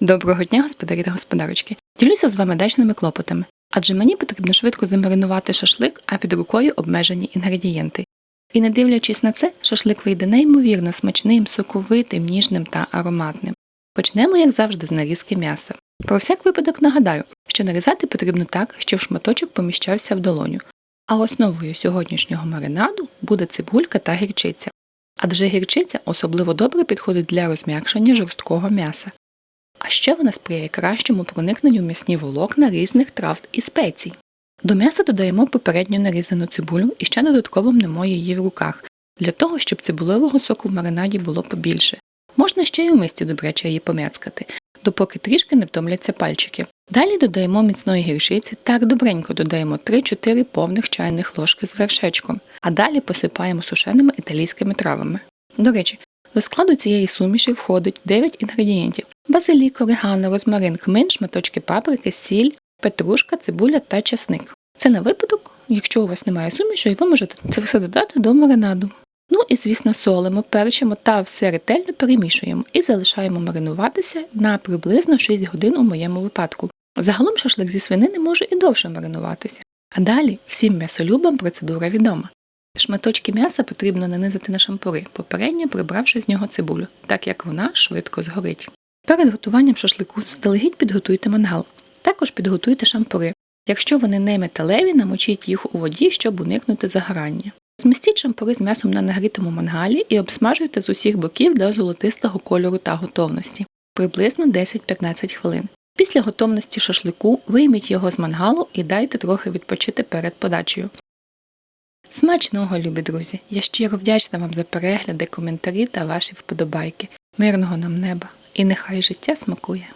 Доброго дня, господарі та господарочки. Ділюся з вами дачними клопотами, адже мені потрібно швидко замаринувати шашлик, а під рукою обмежені інгредієнти. І не дивлячись на це, шашлик вийде неймовірно смачним, соковитим, ніжним та ароматним. Почнемо, як завжди, з нарізки м'яса. Про всяк випадок нагадаю, що нарізати потрібно так, щоб шматочок поміщався в долоню. А основою сьогоднішнього маринаду буде цибулька та гірчиця. Адже гірчиця особливо добре підходить для розм'якшення жорсткого м'яса. А ще вона сприяє кращому проникненню в м'ясні волокна різних трав і спецій. До м'яса додаємо попередньо нарізану цибулю і ще додатково мнемо її в руках, для того, щоб цибулевого соку в маринаді було побільше. Можна ще й у мисті добряче її пом'яцкати, допоки трішки не втомляться пальчики. Далі додаємо міцної гірчиці, так добренько додаємо 3-4 повних чайних ложки з вершечком, а далі посипаємо сушеними італійськими травами. До речі, до складу цієї суміші входить 9 інгредієнтів: базилік, орегано, розмарин, кмин, шматочки паприки, сіль, петрушка, цибуля та часник. Це на випадок, якщо у вас немає суміші, і ви можете це все додати до маринаду. Ну і, звісно, солимо, перчимо та все ретельно перемішуємо і залишаємо маринуватися на приблизно 6 годин у моєму випадку. Загалом шашлик зі свинини може і довше маринуватися. А далі всім м'ясолюбам процедура відома. Шматочки м'яса потрібно нанизати на шампури, попередньо прибравши з нього цибулю, так як вона швидко згорить. Перед готуванням шашлику заздалегідь підготуйте мангал. Також підготуйте шампури. Якщо вони не металеві, намочіть їх у воді, щоб уникнути загорання. Змістіть шампури з м'ясом на нагрітому мангалі і обсмажуйте з усіх боків до золотистого кольору та готовності приблизно 10-15 хвилин. Після готовності шашлику вийміть його з мангалу і дайте трохи відпочити перед подачею. Смачного, любі друзі! Я щиро вдячна вам за перегляди, коментарі та ваші вподобайки. Мирного нам неба! І нехай життя смакує!